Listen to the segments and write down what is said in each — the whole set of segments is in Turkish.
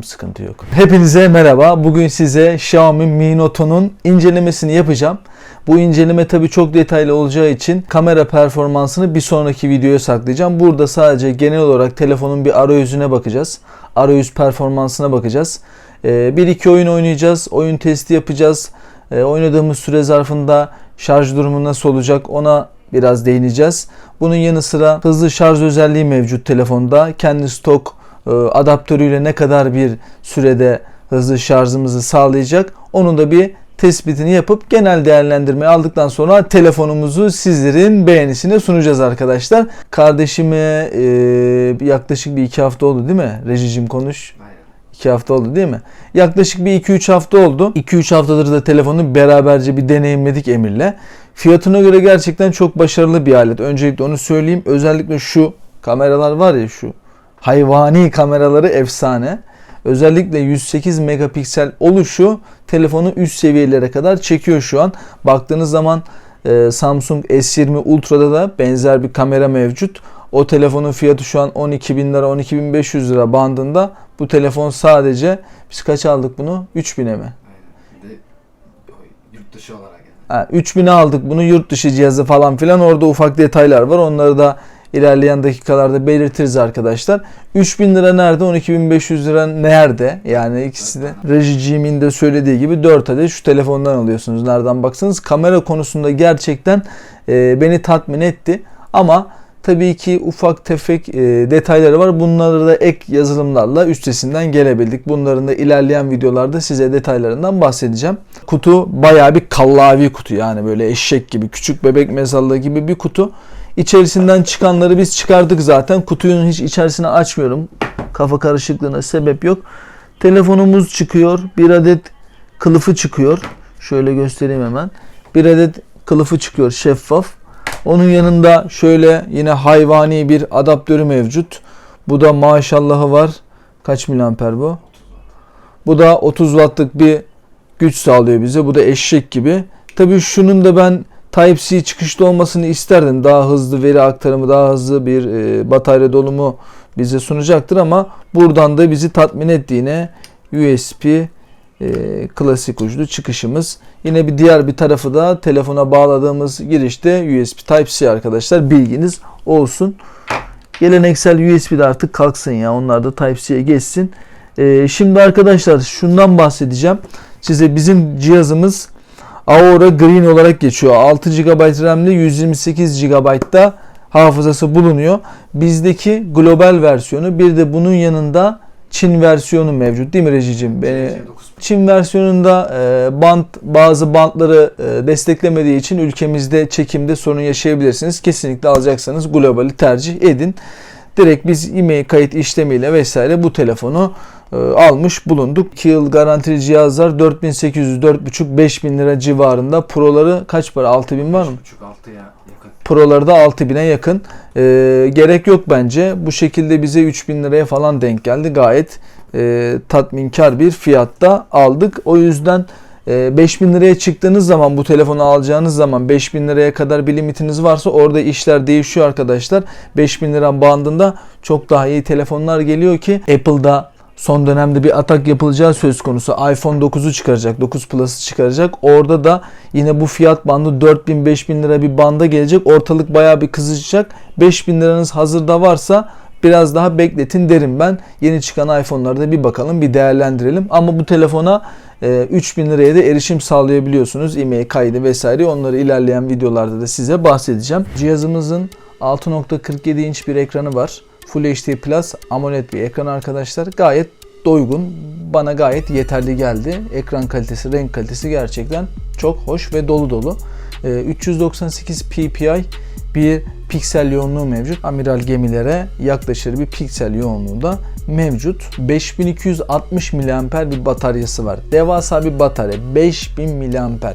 Tam sıkıntı yok. Hepinize merhaba. Bugün size Xiaomi Mi Note'un incelemesini yapacağım. Bu inceleme tabi çok detaylı olacağı için kamera performansını bir sonraki videoya saklayacağım. Burada sadece genel olarak telefonun bir arayüzüne bakacağız. Arayüz performansına bakacağız. Ee, bir iki oyun oynayacağız. Oyun testi yapacağız. Ee, oynadığımız süre zarfında şarj durumu nasıl olacak ona biraz değineceğiz. Bunun yanı sıra hızlı şarj özelliği mevcut telefonda. Kendi stok adaptörüyle ne kadar bir sürede hızlı şarjımızı sağlayacak. Onun da bir tespitini yapıp genel değerlendirme aldıktan sonra telefonumuzu sizlerin beğenisine sunacağız arkadaşlar. Kardeşime e, yaklaşık bir iki hafta oldu değil mi? Rejicim konuş. Aynen. 2 hafta oldu değil mi? Yaklaşık bir 2-3 hafta oldu. 2-3 haftadır da telefonu beraberce bir deneyimledik Emir'le. Fiyatına göre gerçekten çok başarılı bir alet. Öncelikle onu söyleyeyim. Özellikle şu kameralar var ya şu hayvani kameraları efsane. Özellikle 108 megapiksel oluşu telefonu üst seviyelere kadar çekiyor şu an. Baktığınız zaman e, Samsung S20 Ultra'da da benzer bir kamera mevcut. O telefonun fiyatı şu an 12 bin lira 12.500 lira bandında. Bu telefon sadece biz kaç aldık bunu? 3000'e mi? Aynen. Bir de o yurt dışı olarak yani. Ha, 3000'e aldık bunu yurt dışı cihazı falan filan orada ufak detaylar var. Onları da ilerleyen dakikalarda belirtiriz arkadaşlar. 3000 lira nerede? 12500 lira nerede? Yani ikisi de rejicimin de söylediği gibi 4 adet şu telefondan alıyorsunuz. Nereden baksanız kamera konusunda gerçekten e, beni tatmin etti. Ama tabii ki ufak tefek e, detayları var. Bunları da ek yazılımlarla üstesinden gelebildik. Bunların da ilerleyen videolarda size detaylarından bahsedeceğim. Kutu bayağı bir kallavi kutu yani böyle eşek gibi küçük bebek mezarlığı gibi bir kutu. İçerisinden çıkanları biz çıkardık zaten. Kutuyu hiç içerisine açmıyorum. Kafa karışıklığına sebep yok. Telefonumuz çıkıyor. Bir adet kılıfı çıkıyor. Şöyle göstereyim hemen. Bir adet kılıfı çıkıyor şeffaf. Onun yanında şöyle yine hayvani bir adaptörü mevcut. Bu da maşallahı var. Kaç miliamper bu? Bu da 30 wattlık bir güç sağlıyor bize. Bu da eşek gibi. Tabii şunun da ben Type-C çıkışlı olmasını isterdim. Daha hızlı veri aktarımı, daha hızlı bir e, batarya dolumu bize sunacaktır ama buradan da bizi tatmin ettiğine USB e, klasik uçlu çıkışımız. Yine bir diğer bir tarafı da telefona bağladığımız girişte USB Type-C arkadaşlar bilginiz olsun. Geleneksel USB de artık kalksın ya onlar da Type-C'ye geçsin. E, şimdi arkadaşlar şundan bahsedeceğim. Size bizim cihazımız Aura Green olarak geçiyor. 6 GB RAM'li 128 GB'da hafızası bulunuyor. Bizdeki global versiyonu bir de bunun yanında Çin versiyonu mevcut değil mi Rejicim? Ee, Çin versiyonunda e, bant bazı bantları e, desteklemediği için ülkemizde çekimde sorun yaşayabilirsiniz. Kesinlikle alacaksanız globali tercih edin. Direkt biz e-mail kayıt işlemiyle vesaire bu telefonu almış bulunduk. 2 yıl garantili cihazlar 4800 4.5 5000 lira civarında. Pro'ları kaç para? 6000 var mı? 5.5-6'ya yakın. Pro'ları da 6000'e yakın. E, gerek yok bence. Bu şekilde bize 3000 liraya falan denk geldi. Gayet e, tatminkar bir fiyatta aldık. O yüzden e, 5000 liraya çıktığınız zaman bu telefonu alacağınız zaman 5000 liraya kadar bir limitiniz varsa orada işler değişiyor arkadaşlar. 5000 lira bandında çok daha iyi telefonlar geliyor ki Apple'da son dönemde bir atak yapılacağı söz konusu. iPhone 9'u çıkaracak, 9 Plus'ı çıkaracak. Orada da yine bu fiyat bandı 4000-5000 lira bir banda gelecek. Ortalık bayağı bir kızışacak. 5000 liranız hazırda varsa biraz daha bekletin derim ben. Yeni çıkan iPhone'lara da bir bakalım, bir değerlendirelim. Ama bu telefona e, 3000 liraya da erişim sağlayabiliyorsunuz. E-mail kaydı vesaire. Onları ilerleyen videolarda da size bahsedeceğim. Cihazımızın 6.47 inç bir ekranı var. Full HD Plus AMOLED bir ekran arkadaşlar. Gayet doygun. Bana gayet yeterli geldi. Ekran kalitesi, renk kalitesi gerçekten çok hoş ve dolu dolu. Ee, 398 ppi bir piksel yoğunluğu mevcut. Amiral gemilere yaklaşır bir piksel yoğunluğu da mevcut. 5260 mAh bir bataryası var. Devasa bir batarya. 5000 mAh.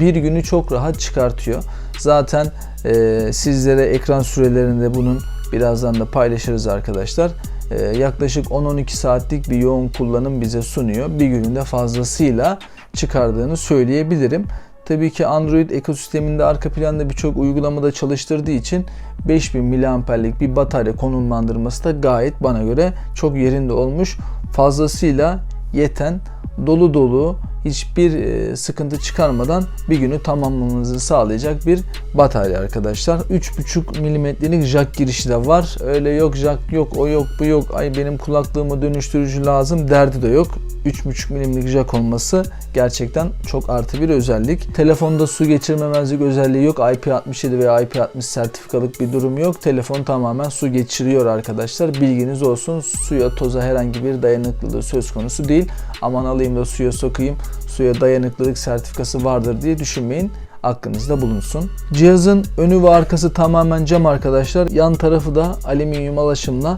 Bir günü çok rahat çıkartıyor. Zaten e, sizlere ekran sürelerinde bunun birazdan da paylaşırız arkadaşlar. E, yaklaşık 10-12 saatlik bir yoğun kullanım bize sunuyor. Bir gününde fazlasıyla çıkardığını söyleyebilirim. Tabii ki Android ekosisteminde arka planda birçok uygulamada çalıştırdığı için 5000 mAh'lik bir batarya konumlandırması da gayet bana göre çok yerinde olmuş. fazlasıyla yeten, dolu dolu, hiçbir e, sıkıntı çıkarmadan bir günü tamamlamanızı sağlayacak bir batarya arkadaşlar. 3.5 milimetrelik jack girişi de var. Öyle yok jack yok o yok bu yok ay benim kulaklığımı dönüştürücü lazım derdi de yok. 3.5 milimlik jack olması gerçekten çok artı bir özellik. Telefonda su geçirmemezlik özelliği yok. IP67 veya IP60 sertifikalık bir durum yok. Telefon tamamen su geçiriyor arkadaşlar. Bilginiz olsun. Suya, toza herhangi bir dayanıklılığı söz konusu değil. Aman alayım da suya sokayım. Suya dayanıklılık sertifikası vardır diye düşünmeyin aklınızda bulunsun. Cihazın önü ve arkası tamamen cam arkadaşlar. Yan tarafı da alüminyum alaşımla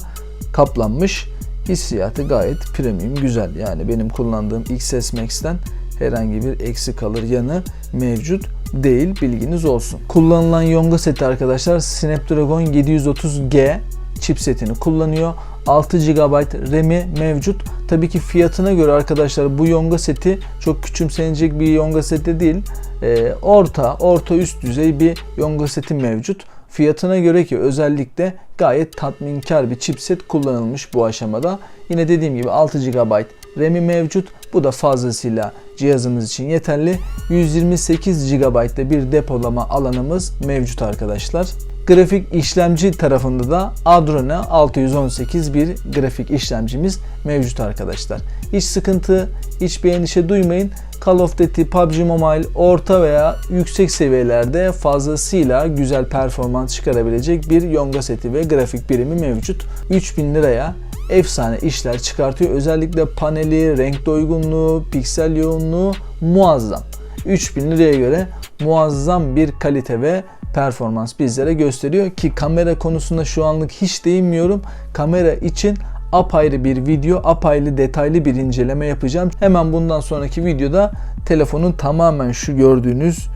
kaplanmış. Hissiyatı gayet premium güzel. Yani benim kullandığım XS Max'ten herhangi bir eksik kalır yanı mevcut değil bilginiz olsun. Kullanılan yonga seti arkadaşlar Snapdragon 730G chipsetini kullanıyor. 6 GB RAM'i mevcut. Tabii ki fiyatına göre arkadaşlar bu yonga seti çok küçümsenecek bir yonga seti değil. Ee, orta, orta üst düzey bir yonga seti mevcut. Fiyatına göre ki özellikle gayet tatminkar bir chipset kullanılmış bu aşamada. Yine dediğim gibi 6 GB RAM'i mevcut. Bu da fazlasıyla cihazımız için yeterli. 128 GB'da bir depolama alanımız mevcut arkadaşlar. Grafik işlemci tarafında da Adreno 618 bir grafik işlemcimiz mevcut arkadaşlar. Hiç sıkıntı, hiçbir endişe duymayın. Call of Duty, PUBG Mobile orta veya yüksek seviyelerde fazlasıyla güzel performans çıkarabilecek bir yonga seti ve grafik birimi mevcut. 3000 liraya efsane işler çıkartıyor. Özellikle paneli, renk doygunluğu, piksel yoğunluğu muazzam. 3000 liraya göre muazzam bir kalite ve performans bizlere gösteriyor ki kamera konusunda şu anlık hiç değinmiyorum. Kamera için apayrı bir video, apayrı detaylı bir inceleme yapacağım. Hemen bundan sonraki videoda telefonun tamamen şu gördüğünüz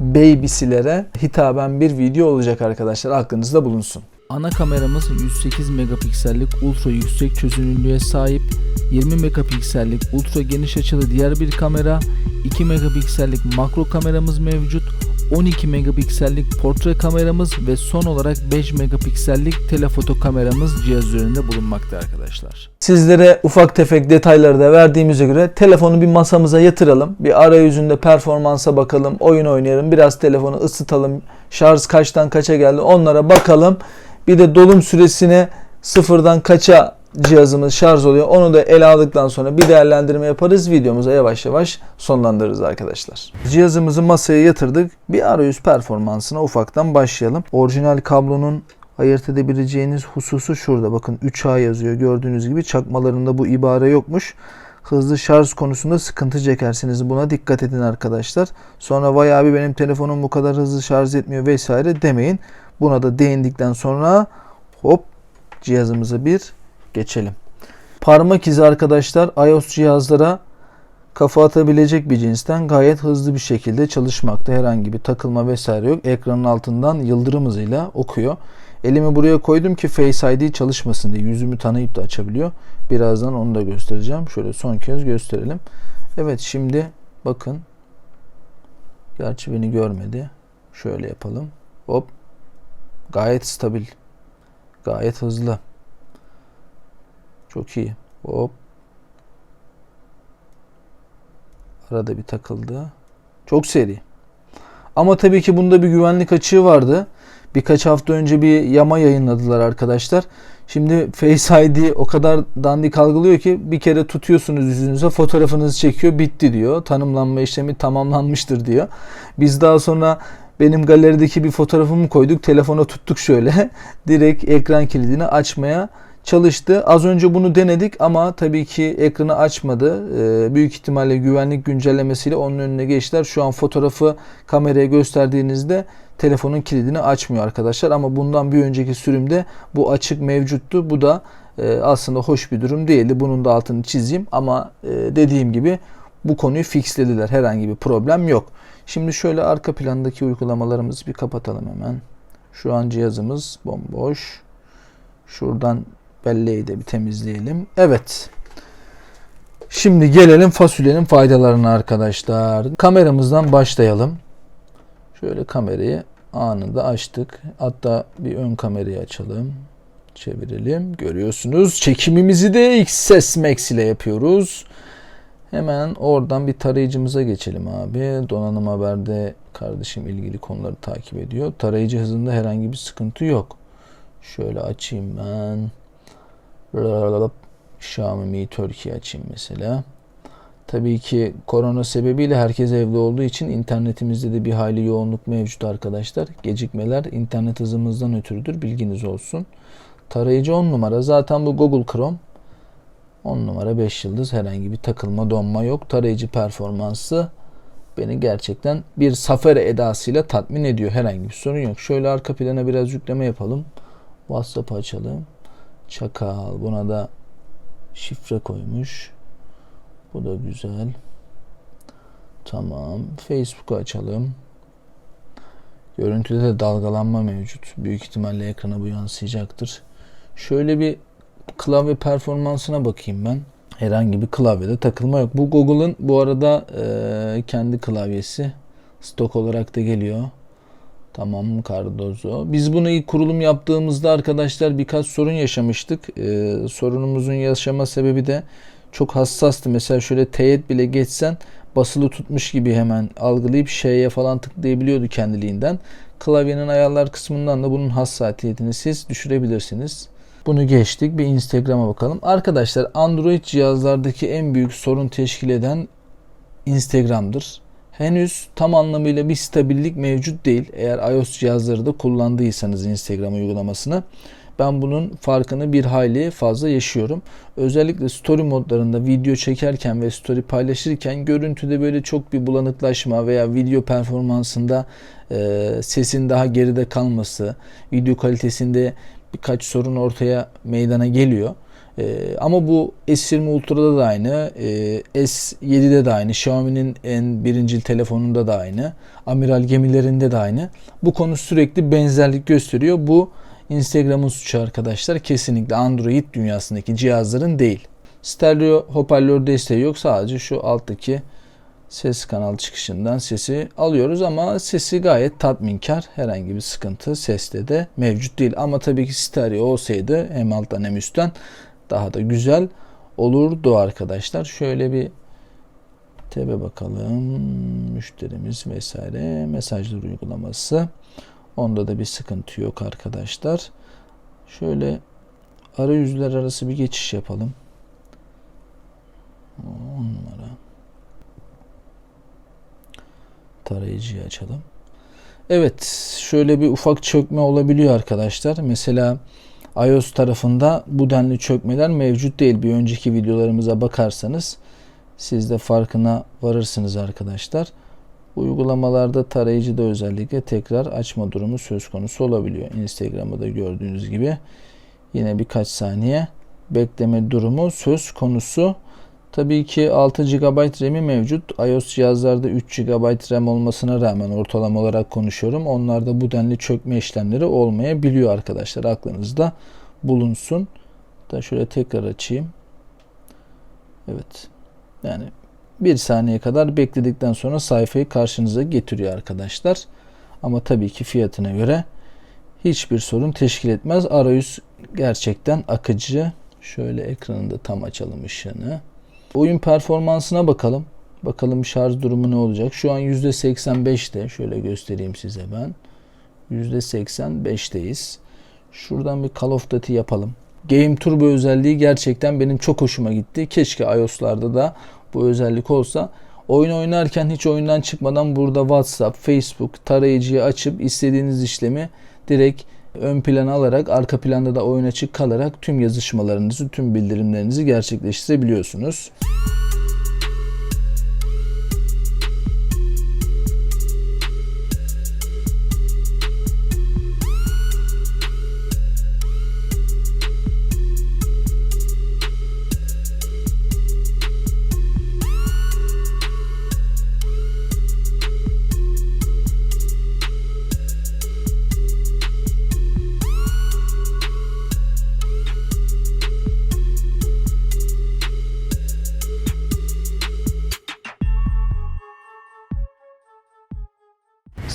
babysilere hitaben bir video olacak arkadaşlar. Aklınızda bulunsun. Ana kameramız 108 megapiksellik ultra yüksek çözünürlüğe sahip, 20 megapiksellik ultra geniş açılı diğer bir kamera, 2 megapiksellik makro kameramız mevcut, 12 megapiksellik portre kameramız ve son olarak 5 megapiksellik telefoto kameramız cihaz üzerinde bulunmakta arkadaşlar. Sizlere ufak tefek detayları da verdiğimize göre telefonu bir masamıza yatıralım. Bir arayüzünde performansa bakalım, oyun oynayalım, biraz telefonu ısıtalım, şarj kaçtan kaça geldi onlara bakalım. Bir de dolum süresine sıfırdan kaça cihazımız şarj oluyor. Onu da ele aldıktan sonra bir değerlendirme yaparız. Videomuza yavaş yavaş sonlandırırız arkadaşlar. Cihazımızı masaya yatırdık. Bir arayüz performansına ufaktan başlayalım. Orijinal kablonun ayırt edebileceğiniz hususu şurada. Bakın 3A yazıyor. Gördüğünüz gibi çakmalarında bu ibare yokmuş. Hızlı şarj konusunda sıkıntı çekersiniz. Buna dikkat edin arkadaşlar. Sonra vay abi benim telefonum bu kadar hızlı şarj etmiyor vesaire demeyin. Buna da değindikten sonra hop cihazımızı bir geçelim. Parmak izi arkadaşlar iOS cihazlara kafa atabilecek bir cinsten gayet hızlı bir şekilde çalışmakta. Herhangi bir takılma vesaire yok. Ekranın altından yıldırım hızıyla okuyor. Elimi buraya koydum ki Face ID çalışmasın diye. Yüzümü tanıyıp da açabiliyor. Birazdan onu da göstereceğim. Şöyle son kez gösterelim. Evet şimdi bakın. Gerçi beni görmedi. Şöyle yapalım. Hop. Gayet stabil. Gayet hızlı. Çok iyi. Hop. Arada bir takıldı. Çok seri. Ama tabii ki bunda bir güvenlik açığı vardı. Birkaç hafta önce bir yama yayınladılar arkadaşlar. Şimdi Face ID o kadar dandik algılıyor ki bir kere tutuyorsunuz yüzünüze fotoğrafınızı çekiyor bitti diyor. Tanımlanma işlemi tamamlanmıştır diyor. Biz daha sonra benim galerideki bir fotoğrafımı koyduk. Telefona tuttuk şöyle. Direkt ekran kilidini açmaya çalıştı. Az önce bunu denedik ama tabii ki ekranı açmadı. Ee, büyük ihtimalle güvenlik güncellemesiyle onun önüne geçtiler. Şu an fotoğrafı kameraya gösterdiğinizde telefonun kilidini açmıyor arkadaşlar. Ama bundan bir önceki sürümde bu açık mevcuttu. Bu da e, aslında hoş bir durum değildi. Bunun da altını çizeyim ama e, dediğim gibi bu konuyu fixlediler. Herhangi bir problem yok. Şimdi şöyle arka plandaki uygulamalarımızı bir kapatalım hemen. Şu an cihazımız bomboş. Şuradan belleği de bir temizleyelim. Evet. Şimdi gelelim fasulyenin faydalarına arkadaşlar. Kameramızdan başlayalım. Şöyle kamerayı anında açtık. Hatta bir ön kamerayı açalım. çevirelim. Görüyorsunuz çekimimizi de XS Max ile yapıyoruz. Hemen oradan bir tarayıcımıza geçelim abi. Donanım Haber'de kardeşim ilgili konuları takip ediyor. Tarayıcı hızında herhangi bir sıkıntı yok. Şöyle açayım ben. Xiaomi Mi Turkey açayım mesela. Tabii ki korona sebebiyle herkes evde olduğu için internetimizde de bir hayli yoğunluk mevcut arkadaşlar. Gecikmeler internet hızımızdan ötürüdür. Bilginiz olsun. Tarayıcı 10 numara. Zaten bu Google Chrome. 10 numara 5 yıldız herhangi bir takılma donma yok. Tarayıcı performansı beni gerçekten bir Safari edasıyla tatmin ediyor. Herhangi bir sorun yok. Şöyle arka plana biraz yükleme yapalım. WhatsApp açalım. Çakal. Buna da şifre koymuş. Bu da güzel. Tamam. Facebook'u açalım. Görüntüde de dalgalanma mevcut. Büyük ihtimalle ekrana bu yansıyacaktır. Şöyle bir klavye performansına bakayım ben. Herhangi bir klavyede takılma yok. Bu Google'ın bu arada e, kendi klavyesi. Stok olarak da geliyor. Tamam Cardozo. Biz bunu ilk kurulum yaptığımızda arkadaşlar birkaç sorun yaşamıştık. E, sorunumuzun yaşama sebebi de çok hassastı. Mesela şöyle teğet bile geçsen basılı tutmuş gibi hemen algılayıp şeye falan tıklayabiliyordu kendiliğinden. Klavyenin ayarlar kısmından da bunun hassasiyetini siz düşürebilirsiniz. Bunu geçtik. Bir Instagram'a bakalım. Arkadaşlar Android cihazlardaki en büyük sorun teşkil eden Instagram'dır. Henüz tam anlamıyla bir stabillik mevcut değil. Eğer iOS cihazları da kullandıysanız Instagram uygulamasını. Ben bunun farkını bir hayli fazla yaşıyorum. Özellikle story modlarında video çekerken ve story paylaşırken görüntüde böyle çok bir bulanıklaşma veya video performansında e, sesin daha geride kalması, video kalitesinde birkaç sorun ortaya meydana geliyor. Ee, ama bu S20 Ultra'da da aynı, ee, S7'de de aynı, Xiaomi'nin en birincil telefonunda da aynı, amiral gemilerinde de aynı. Bu konu sürekli benzerlik gösteriyor. Bu Instagram'ın suçu arkadaşlar. Kesinlikle Android dünyasındaki cihazların değil. Stereo hoparlör desteği yok. Sadece şu alttaki ses kanal çıkışından sesi alıyoruz ama sesi gayet tatminkar. Herhangi bir sıkıntı seste de mevcut değil. Ama tabii ki stereo olsaydı hem alttan hem üstten daha da güzel olurdu arkadaşlar. Şöyle bir tebe bakalım. Müşterimiz vesaire mesajlar uygulaması. Onda da bir sıkıntı yok arkadaşlar. Şöyle arayüzler arası bir geçiş yapalım. 10 numara. Tarayıcıyı açalım. Evet, şöyle bir ufak çökme olabiliyor arkadaşlar. Mesela iOS tarafında bu denli çökmeler mevcut değil. Bir önceki videolarımıza bakarsanız siz de farkına varırsınız arkadaşlar. Uygulamalarda tarayıcıda özellikle tekrar açma durumu söz konusu olabiliyor. Instagram'da da gördüğünüz gibi yine birkaç saniye bekleme durumu söz konusu. Tabii ki 6 GB RAM'i mevcut. iOS cihazlarda 3 GB RAM olmasına rağmen ortalama olarak konuşuyorum. Onlarda bu denli çökme işlemleri olmayabiliyor arkadaşlar. Aklınızda bulunsun. Da şöyle tekrar açayım. Evet. Yani bir saniye kadar bekledikten sonra sayfayı karşınıza getiriyor arkadaşlar. Ama tabii ki fiyatına göre hiçbir sorun teşkil etmez. Arayüz gerçekten akıcı. Şöyle ekranında tam açalım ışığını. Oyun performansına bakalım. Bakalım şarj durumu ne olacak. Şu an %85'te. Şöyle göstereyim size ben. %85'teyiz. Şuradan bir Call of Duty yapalım. Game Turbo özelliği gerçekten benim çok hoşuma gitti. Keşke iOS'larda da bu özellik olsa. Oyun oynarken hiç oyundan çıkmadan burada WhatsApp, Facebook tarayıcıyı açıp istediğiniz işlemi direkt ön plana alarak arka planda da oyun açık kalarak tüm yazışmalarınızı, tüm bildirimlerinizi gerçekleştirebiliyorsunuz.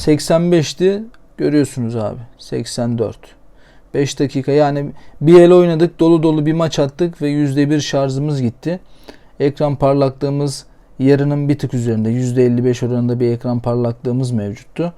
...85'ti görüyorsunuz abi 84 5 dakika yani bir el oynadık dolu dolu bir maç attık ve %1 şarjımız gitti. Ekran parlaklığımız yarının bir tık üzerinde %55 oranında bir ekran parlaklığımız mevcuttu.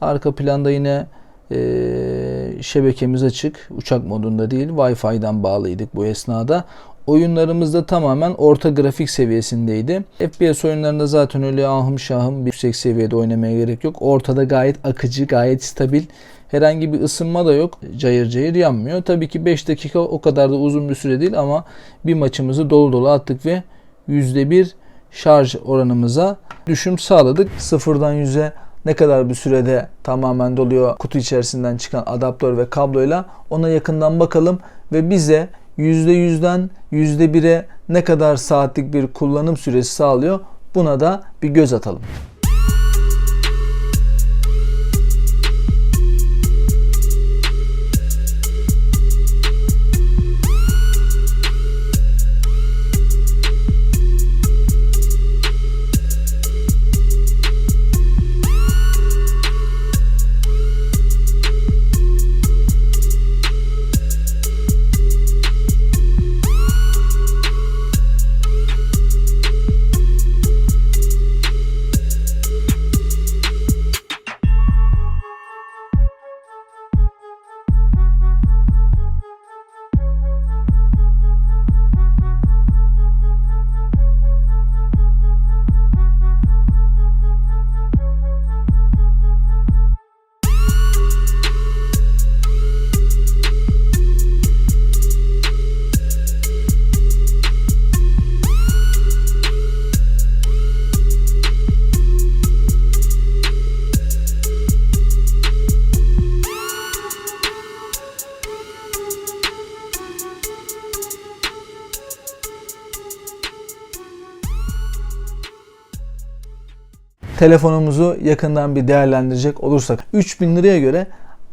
Arka planda yine eee, şebekemiz açık. Uçak modunda değil. Wi-Fi'den bağlıydık bu esnada. Oyunlarımız da tamamen orta grafik seviyesindeydi. FPS oyunlarında zaten öyle ahım şahım bir yüksek seviyede oynamaya gerek yok. Ortada gayet akıcı, gayet stabil. Herhangi bir ısınma da yok. Cayır cayır yanmıyor. Tabii ki 5 dakika o kadar da uzun bir süre değil ama bir maçımızı dolu dolu attık ve %1 şarj oranımıza düşüm sağladık. Sıfırdan 100'e ne kadar bir sürede tamamen doluyor kutu içerisinden çıkan adaptör ve kabloyla ona yakından bakalım ve bize %100'den %1'e ne kadar saatlik bir kullanım süresi sağlıyor buna da bir göz atalım. Telefonumuzu yakından bir değerlendirecek olursak 3000 liraya göre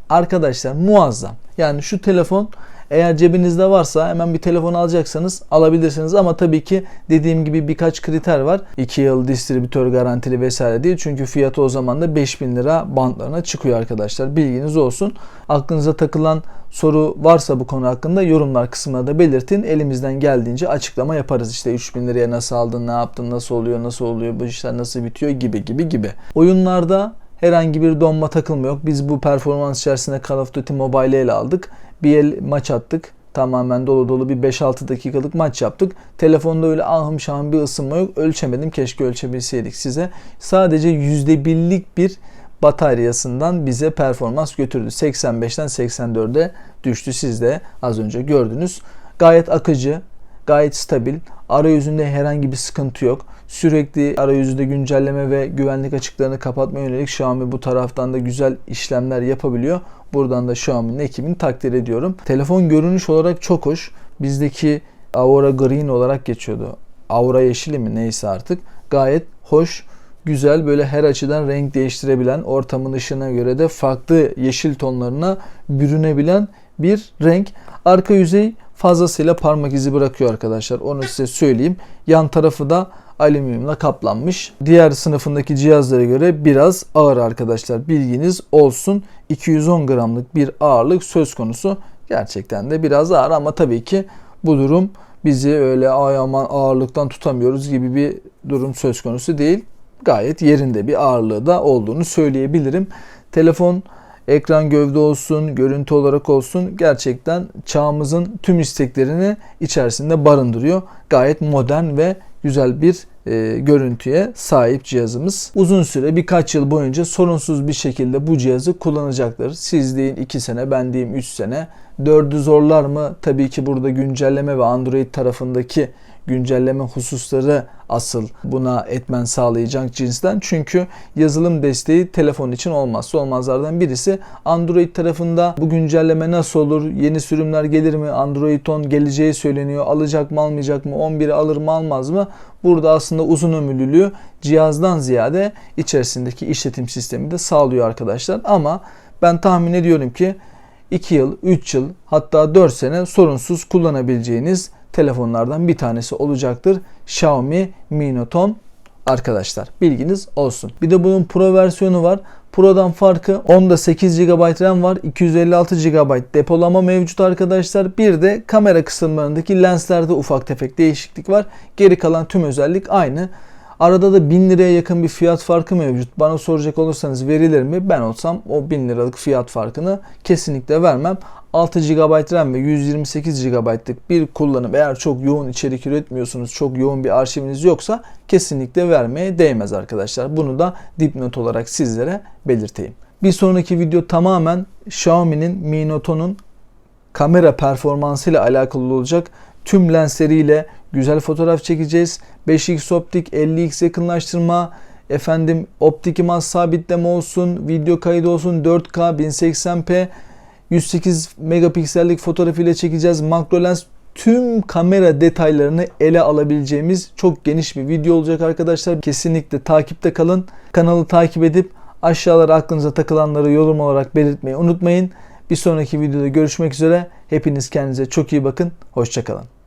arkadaşlar muazzam. Yani şu telefon eğer cebinizde varsa hemen bir telefon alacaksanız alabilirsiniz ama tabii ki dediğim gibi birkaç kriter var. 2 yıl distribütör garantili vesaire değil. Çünkü fiyatı o zaman da 5000 lira bantlarına çıkıyor arkadaşlar. Bilginiz olsun. Aklınıza takılan soru varsa bu konu hakkında yorumlar kısmına da belirtin. Elimizden geldiğince açıklama yaparız. İşte 3000 liraya nasıl aldın, ne yaptın, nasıl oluyor, nasıl oluyor, bu işler nasıl bitiyor gibi gibi gibi. Oyunlarda herhangi bir donma takılma yok. Biz bu performans içerisinde Call of Duty Mobile ele aldık. Bir el maç attık. Tamamen dolu dolu bir 5-6 dakikalık maç yaptık. Telefonda öyle ahım şahım bir ısınma yok. Ölçemedim. Keşke ölçebilseydik size. Sadece %1'lik bir bataryasından bize performans götürdü. 85'ten 84'e düştü. Siz de az önce gördünüz. Gayet akıcı, gayet stabil. Arayüzünde herhangi bir sıkıntı yok. Sürekli arayüzünde güncelleme ve güvenlik açıklarını kapatma yönelik Xiaomi bu taraftan da güzel işlemler yapabiliyor. Buradan da Xiaomi'nin ekibini takdir ediyorum. Telefon görünüş olarak çok hoş. Bizdeki Aura Green olarak geçiyordu. Aura yeşili mi neyse artık. Gayet hoş, güzel böyle her açıdan renk değiştirebilen, ortamın ışığına göre de farklı yeşil tonlarına bürünebilen bir renk. Arka yüzey fazlasıyla parmak izi bırakıyor arkadaşlar. Onu size söyleyeyim. Yan tarafı da alüminyumla kaplanmış. Diğer sınıfındaki cihazlara göre biraz ağır arkadaşlar. Bilginiz olsun. 210 gramlık bir ağırlık söz konusu. Gerçekten de biraz ağır ama tabii ki bu durum bizi öyle ay aman ağırlıktan tutamıyoruz gibi bir durum söz konusu değil. Gayet yerinde bir ağırlığı da olduğunu söyleyebilirim. Telefon ekran gövde olsun, görüntü olarak olsun gerçekten çağımızın tüm isteklerini içerisinde barındırıyor. Gayet modern ve güzel bir e, görüntüye sahip cihazımız. Uzun süre birkaç yıl boyunca sorunsuz bir şekilde bu cihazı kullanacaktır. Siz deyin 2 sene, ben diyeyim 3 sene. 4'ü zorlar mı? Tabii ki burada güncelleme ve Android tarafındaki güncelleme hususları asıl buna etmen sağlayacak cinsten. Çünkü yazılım desteği telefon için olmazsa olmazlardan birisi. Android tarafında bu güncelleme nasıl olur? Yeni sürümler gelir mi? Android 10 geleceği söyleniyor. Alacak mı almayacak mı? 11'i alır mı almaz mı? Burada aslında uzun ömürlülüğü cihazdan ziyade içerisindeki işletim sistemi de sağlıyor arkadaşlar. Ama ben tahmin ediyorum ki 2 yıl, 3 yıl hatta 4 sene sorunsuz kullanabileceğiniz telefonlardan bir tanesi olacaktır. Xiaomi Mi Note 10 arkadaşlar bilginiz olsun. Bir de bunun Pro versiyonu var. Pro'dan farkı onda 8 GB RAM var, 256 GB depolama mevcut arkadaşlar. Bir de kamera kısımlarındaki lenslerde ufak tefek değişiklik var. Geri kalan tüm özellik aynı. Arada da 1000 liraya yakın bir fiyat farkı mevcut. Bana soracak olursanız verilir mi? Ben olsam o 1000 liralık fiyat farkını kesinlikle vermem. 6 GB RAM ve 128 GB'lık bir kullanım eğer çok yoğun içerik üretmiyorsunuz, çok yoğun bir arşiviniz yoksa kesinlikle vermeye değmez arkadaşlar. Bunu da dipnot olarak sizlere belirteyim. Bir sonraki video tamamen Xiaomi'nin Mi Note'un kamera performansıyla alakalı olacak. Tüm lensleriyle güzel fotoğraf çekeceğiz. 5x optik, 50x yakınlaştırma, efendim optik imaj sabitleme olsun, video kaydı olsun, 4K 1080p, 108 megapiksellik fotoğraf ile çekeceğiz. Makro lens tüm kamera detaylarını ele alabileceğimiz çok geniş bir video olacak arkadaşlar. Kesinlikle takipte kalın. Kanalı takip edip aşağılara aklınıza takılanları yorum olarak belirtmeyi unutmayın. Bir sonraki videoda görüşmek üzere. Hepiniz kendinize çok iyi bakın. Hoşçakalın.